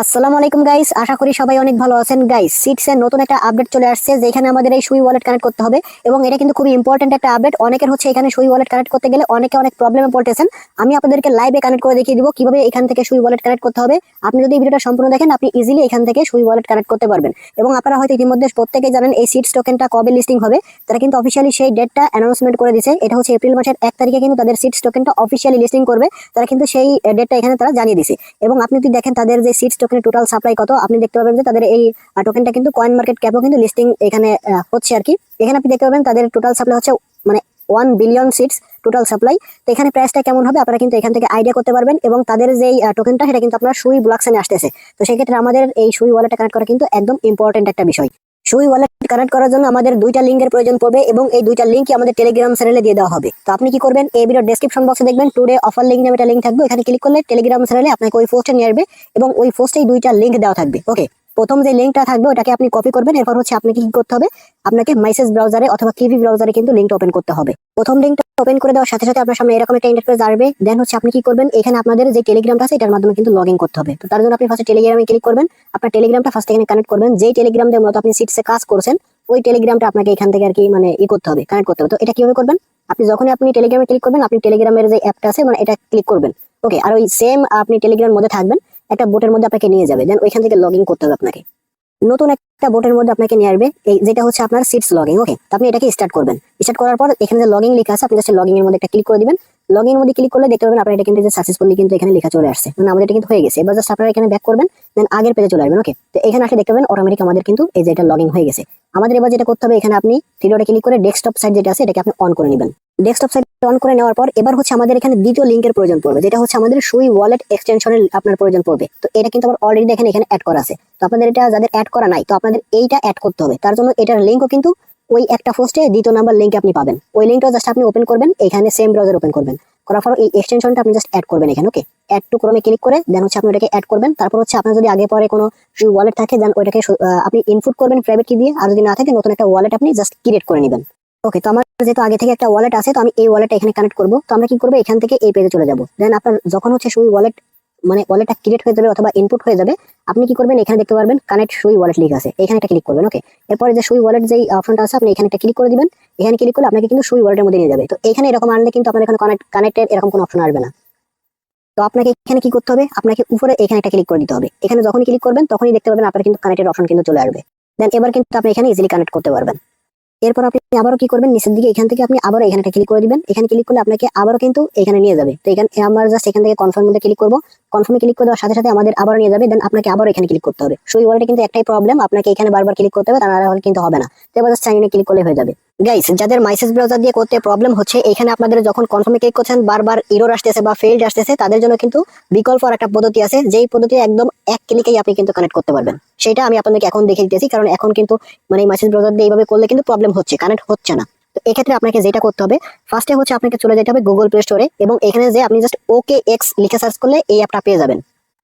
আসসালামু আলাইকুম গাইস আশা করি সবাই অনেক ভালো আছেন। গাইস সিটস এর নতুন একটা আপডেট চলে আসছে, যেখানে আমাদের এই সুই ওয়ালেট কানেক্ট করতে হবে। এবং এটা কিন্তু খুবই ইম্পর্টেন্ট একটা আপডেট অনেকের হচ্ছে এখানে সুই ওয়ালেট কানেক্ট করতে গেলে অনেকে অনেক প্রবলেমে পড়তেছেন। আমি আপনাদেরকে লাইভে কানেক্ট করে দেখিয়ে দিব কীভাবে এখান থেকে সুই ওয়ালেট কানেক্ট করতে হবে। আপনি যদি ভিডিওটা সম্পূর্ণ দেখেন, আপনি ইজিলি এখান থেকে সুই ওয়ালেট কানেক্ট করতে পারবেন। এবং আপনারা হয়তো ইতিমধ্যে প্রত্যেকেই জানেন, এই সিটস টোকেনটা কবে লিস্টিং হবে। তারা কিন্তু অফিসিয়ালি সেই ডেটটা অ্যানাউন্সমেন্ট করে দিয়েছে। এটা হচ্ছে এপ্রিল মাসের এক তারিখে কিন্তু তাদের সিটস টোকেনটা অফিসিয়ালি লিস্টিং করবে। তারা কিন্তু সেই ডেটটা এখানে তারা জানিয়ে দিছে এবং আপনি যদি দেখেন, তাদের যে সিটস টোকেনের টোটাল সাপ্লাই কত? আপনি দেখতে পাবেন যে তাদের এই টোকেনটা কিন্তু কয়েন মার্কেট ক্যাপও কিন্তু লিস্টিং এখানে হচ্ছে আর কি। এখানে আপনি দেখতে পাবেন তাদের টোটাল সাপ্লাই হচ্ছে মানে one billion seats total supply তো এখানে প্রাইসটা কেমন হবে আপনারা কিন্তু এখান থেকে আইডিয়া করতে পারবেন এবং তাদের যেই টোকেনটা সেটা কিন্তু আপনার সুই ব্লকসেনে আসতেছে। তো সেক্ষেত্রে আমাদের এই সুই ওয়ালেটটা কানেক্ট করা কিন্তু একদম ইম্পর্টেন্ট একটা বিষয়। সুই ওয়ালেট কানেক্ট করার জন্য আমাদের দুইটা লিঙ্কের প্রয়োজন পড়বে এবং এই দুইটা লিঙ্কই আমাদের টেলিগ্রাম চ্যানেলে দিয়ে দেওয়া হবে। তো আপনি কি করবেন? এই ভিডিও ডেসক্রিপশন বক্সে দেখবেন টুডে অফার লিঙ্ক নামে একটা লিঙ্ক থাকবে এখানে ক্লিক করলে টেলিগ্রাম চ্যানেলে আপনাকে ওই পোস্টে নিয়ে আসবে এবং ওই পোস্টেই দুইটা লিঙ্ক দেওয়া থাকবে। ওকে প্রথম যে লিঙ্কটা থাকবে, ওটাকে আপনি কপি করবেন, এরপর হচ্ছে আপনাকে কি করতে হবে? আপনাকে মাইসেজ ব্রাউজারে অথবা কিভি ব্রাউজারে কিন্তু লিঙ্কটা ওপেন করতে হবে। প্রথম লিঙ্কটা ওপেন করে দেওয়ার সাথে সাথে আপনার সামনে এরকম একটা ইন্টারফেস আসবে। দেন হচ্ছে আপনি কি করবেন? এখানে আপনাদের যে টেলিগ্রামটা আছে, এটার মাধ্যমে কিন্তু লগ করতে হবে। তো তার জন্য আপনি ফার্স্টে টেলিগ্রামে ক্লিক করবেন। আপনার টেলিগ্রামটা ফার্স্ট এখানে কানেক্ট করবেন। যেই টেলিগ্রাম দিয়ে মূলত আপনি সিটসে কাজ করছেন, ওই টেলিগ্রামটা আপনাকে এখান থেকে আর কি মানে ই করতে হবে কানেক্ট করতে হবে। তো এটা কীভাবে করবেন? আপনি যখনই আপনি টেলিগ্রামে ক্লিক করবেন, আপনি টেলিগ্রামের যে অ্যাপটা আছে মানে এটা ক্লিক করবেন। ওকে আর ওই সেম আপনি টেলিগ্রামের মধ্যে থাকবেন। একটা বোটের মধ্যে আপনাকে নিয়ে যাবে। দেন ওইখান থেকে লগ ইন করতে হবে আপনাকে। নতুন একটা বোটের মধ্যে আপনাকে নিয়ে আসবে। এই যেটা হচ্ছে আপনার সিটস লগিং ওকে আপনি এটাকে স্টার্ট করবেন। স্টার্ট করার পর এখানে যে লগিং লেখা আছে, আপনি জাস্ট লগিং এর মধ্যে একটা ক্লিক করে দিবেন। লগিং এর মধ্যে ক্লিক করলে দেখতে পাবেন আপনার এটা কিন্তু সাকসেসফুলি কিন্তু এখানে লেখা চলে আসছে। মানে আমাদের এটা কিন্তু হয়ে গেছে। এবার জাস্ট আপনারা এখানে ব্যাক করবেন। দেন আগের পেজে চলে আসবেন ওকে তো এখানে আসলে দেখতে পাবেন অটোমেটিক আমাদের কিন্তু এই যে এটা লগিং হয়ে গেছে। আমাদের এবার যেটা করতে হবে, এখানে আপনি থ্রিডোটে ক্লিক করে ডেস্কটপ সাইট যেটা আছে, এটাকে আপনি অন করে নেবেন। ডেস্কটপ সাইট অন করে নেওয়ার পর এবার হচ্ছে আমাদের এখানে দ্বিতীয় লিঙ্কের প্রয়োজন পড়বে, যেটা হচ্ছে আমাদের সুই ওয়ালেট এক্সটেনশনের আপনার প্রয়োজন পড়বে। তো এটা কিন্তু আমার অলরেডি দেখেন এখানে অ্যাড করা আছে। তো আপনাদের এটা যাদের অ্যাড করা নাই, তো আপনাদের এইটা অ্যাড করতে হবে। তার জন্য এটার লিঙ্কও কিন্তু ওই একটা পোস্টে দ্বিতীয় নাম্বার লিঙ্ক আপনি পাবেন। ওই লিঙ্কটা জাস্ট আপনি ওপেন করবেন, এখানে সেম ব্রাউজার ওপেন করবেন। করার পর এই এক্সটেনশনটা আপনি জাস্ট অ্যাড করবেন এখানে ওকে অ্যাড টু ক্রমে ক্লিক করে দেন হচ্ছে আপনি ওটাকে অ্যাড করবেন। তারপর হচ্ছে আপনার যদি আগে পরে কোনো ওয়ালেট থাকে দেন ওইটাকে আপনি ইনপুট করবেন প্রাইভেট কি দিয়ে। আর যদি না থাকে, নতুন একটা ওয়ালেট আপনি জাস্ট ক্রিয়েট করে নেবেন। ওকে তো আমার যেহেতু আগে থেকে একটা ওয়ালেট আছে, তো আমি এই ওয়ালেটটা এখানে কানেক্ট করব। তো আমরা কি করব? এখান থেকে এই পেজে চলে যাব। দেন আপনার যখন হচ্ছে সুই ওয়ালেট মানে ওয়ালেটটা ক্রিয়েট হয়ে যাবে অথবা ইনপুট হয়ে যাবে, আপনি কি করবেন? এখানে দেখতে পারবেন কানেক্ট সুই ওয়ালেট লিখ আছে। এখানে একটা ক্লিক করবেন ওকে এরপরে যে সুই ওয়ালেট যেই অপশনটা আছে, আপনি এখানে একটা ক্লিক করে দিবেন। এখানে ক্লিক করলে আপনাকে কিন্তু সুই ওয়ালেটের মধ্যে নিয়ে যাবে। তো এখানে এরকম আনলে কিন্তু আপনার এখানে কানেক্ট কানেক্টেড এরকম কোনো অপশন আসবে না। তো আপনাকে এখানে কি করতে হবে? আপনাকে উপরে এখানে একটা ক্লিক করে দিতে হবে। এখানে যখনই ক্লিক করবেন, তখনই দেখতে পাবেন আপনার কিন্তু কানেক্টেড অপশন কিন্তু চলে আসবে। দেন এবার কিন্তু আপনি এখানে ইজিলি কানেক্ট করতে পারবেন। এরপর আপনি আবারও কি করবেন? নিচের দিকে এখান থেকে আপনি আবারও এখানে একটা ক্লিক করে দিবেন। এখানে ক্লিক করলে আপনাকে আবারও কিন্তু এখানে নিয়ে যাবে। তো এখানে আমরা জাস্ট এখান থেকে কনফার্ম মধ্যে ক্লিক করব। কনফার্মে ক্লিক করে দেওয়ার সাথে সাথে আমাদের আবারও নিয়ে যাবে। দেন আপনাকে আবারও এখানে ক্লিক করতে হবে। সুই ওয়ালেটে কিন্তু একটাই প্রবলেম আপনাকে এখানে বারবার ক্লিক করতে হবে, তা নাহলে কিন্তু হবে না। তো এবার জাস্ট চাইনে ক্লিক করলে হয়ে যাবে। গাইস যাদের মাইসেজ ব্রাউজার দিয়ে করতে প্রবলেম হচ্ছে, এখানে আপনাদের যখন কনফার্মে ক্লিক করছেন, বারবার এরর আসতেছে বা ফেইল্ড আসতেছে, তাদের জন্য কিন্তু বিকল্প একটা পদ্ধতি আছে, যেই পদ্ধতি একদম এক ক্লিকেই আপনি কিন্তু কানেক্ট করতে পারবেন। সেটা আমি আপনাদেরকে এখন দেখে দিতেছি, কারণ এখন কিন্তু মানে মাইসেজ ব্রাউজার দিয়ে এইভাবে করলে কিন্তু প্রবলেম হচ্ছে কানেক্ট হচ্ছে না। তো এক্ষেত্রে আপনাকে যেটা করতে হবে ফার্স্টে হচ্ছে আপনাকে চলে যেতে হবে গুগল প্লে স্টোরে এবং এখানে যে আপনি জাস্ট ওকে এক্স লিখে সার্চ করলে এই অ্যাপটা পেয়ে যাবেন।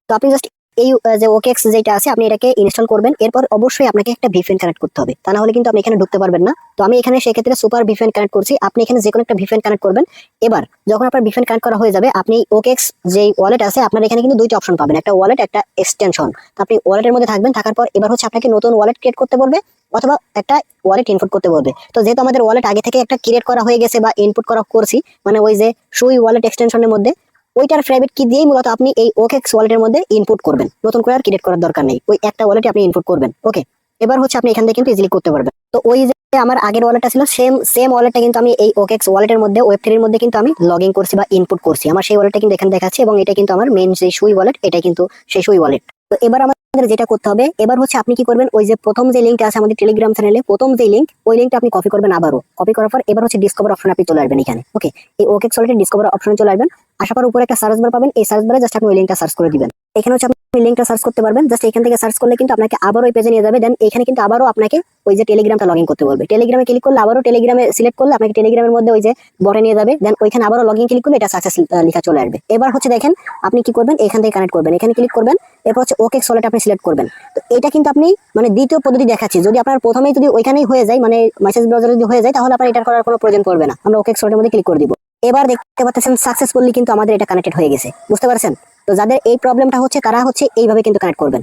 তো আপনি জাস্ট এই যে ওকে এক্স যেটা আছে, আপনি এটাকে ইনস্টল করবেন। এরপর অবশ্যই আপনাকে একটা ভিপিএন কানেক্ট করতে হবে। তা না হলে কিন্তু আপনি এখানে ঢুকতে পারবেন না। তো আমি এখানে সেক্ষেত্রে সুপার ভিপিএন কানেক্ট করছি। আপনি এখানে যে কোনো একটা ভিপিএন কানেক্ট করবেন। এবার, যখন আপনার ভিপিএন কানেক্ট করা হয়ে যাবে, আপনি ওকে এক্স যেই ওয়ালেট আছে, আপনার এখানে কিন্তু দুইটা অপশন পাবেন। একটা ওয়ালেট একটা এক্সটেনশন তো আপনি ওয়ালেটের মধ্যে থাকবেন, থাকার পর এবার হচ্ছে আপনাকে নতুন ওয়ালেট ক্রিয়েট করতে বলবে, অথবা একটা ওয়ালেট ইনপুট করতে বলবে। তো যেহেতু আমাদের ওয়ালেট আগে থেকে একটা ক্রিয়েট করা হয়ে গেছে বা ইনপুট করা করছি মানে ওই যে সুই ওয়ালেট এক্সটেনশনের মধ্যে ওইটার প্রাইভেট কি দিয়েই মূলত আপনি এই ওকেক্স ওয়ালেটের মধ্যে ইনপুট করবেন। নতুন করে আর ক্রিয়েট করার দরকার নেই। ওই একটা ওয়ালেটে আপনি ইনপুট করবেন। ওকে এবার হচ্ছে আপনি এখান থেকে কিন্তু ইজিলি করতে পারবেন। তো ওই যে আমার আগের ওয়ালেটটা ছিল সেম সেম ওয়ালেটটা কিন্তু আমি এই ওকেক্স ওয়ালেটের মধ্যে ওয়েব থ্রির মধ্যে কিন্তু আমি লগ ইন করছি বা ইনপুট করছি। আমার সেই ওয়ালেটটা কিন্তু এখানে দেখাচ্ছে এবং এটা কিন্তু আমার মেন যে সুই ওয়ালেট এটা কিন্তু সেই সুই ওয়ালেট তো এবার আমাদের যেটা করতে হবে, এবার হচ্ছে আপনি কি করবেন, ওই যে প্রথম যে লিঙ্কটা আছে আমাদের টেলিগ্রাম চ্যানেলে প্রথম যে লিঙ্ক ওই লিঙ্কটা আপনি কপি করবেন আবারও। কপি করার পর এবার হচ্ছে ডিসকভার অপশন আপনি চলে আসবেন এখানে। ওকে এই ওকেক্স ওয়ালেটের ডিসকভার অপশনে চলে আসবেন। আসার পর উপরে একটা সার্চ বার পাবেন। এই সার্চ বারে জাস্ট আপনি ওই লিঙ্কটা সার্চ করে দিবেন। এখানে হচ্ছে আপনি লিঙ্কটা সার্চ করতে পারবেন। জাস্ট এখান থেকে সার্চ করলে কিন্তু আপনাকে আবার ওই পেজে নিয়ে যাবে। দেন এখানে কিন্তু আবারও আপনাকে ওই যে টেলিগ্রামটা লগ ইন করতে বলবে। টেলিগ্রামে ক্লিক করলে আবারও টেলিগ্রামে সিলেক্ট করলে আপনাকে টেলিগ্রামের মধ্যে ওই যে বটে নিয়ে যাবে। দেন ওইখানে আবারও লগ ইন ক্লিক করলে এটা সাকসেস লেখা চলে আসবে। এবার হচ্ছে দেখেন, আপনি কি করবেন? এখান থেকে কানেক্ট করবেন। এখানে ক্লিক করবেন। এরপর হচ্ছে ওকে সলেট আপনি সিলেক্ট করবেন। তো এটা কিন্তু আপনি মানে দ্বিতীয় পদ্ধতি দেখাচ্ছি। যদি আপনার প্রথমেই যদি ওইখানেই হয়ে যায় মানে মেসেজ ব্রাউজার যদি হয়ে যায়, তাহলে আপনার এটা করার কোনো প্রয়োজন পড়বে না। আমরা ওকে সলেটের মধ্যে ক্লিক করে দিব। এবার দেখতে পাচ্ছেন সাকসেসফুলি কিন্তু আমাদের এটা কানেক্টেড হয়ে গেছে। বুঝতে পারছেন? তো যাদের এই প্রবলেমটা হচ্ছে, তারা হচ্ছে এইভাবে কিন্তু কানেক্ট করবেন।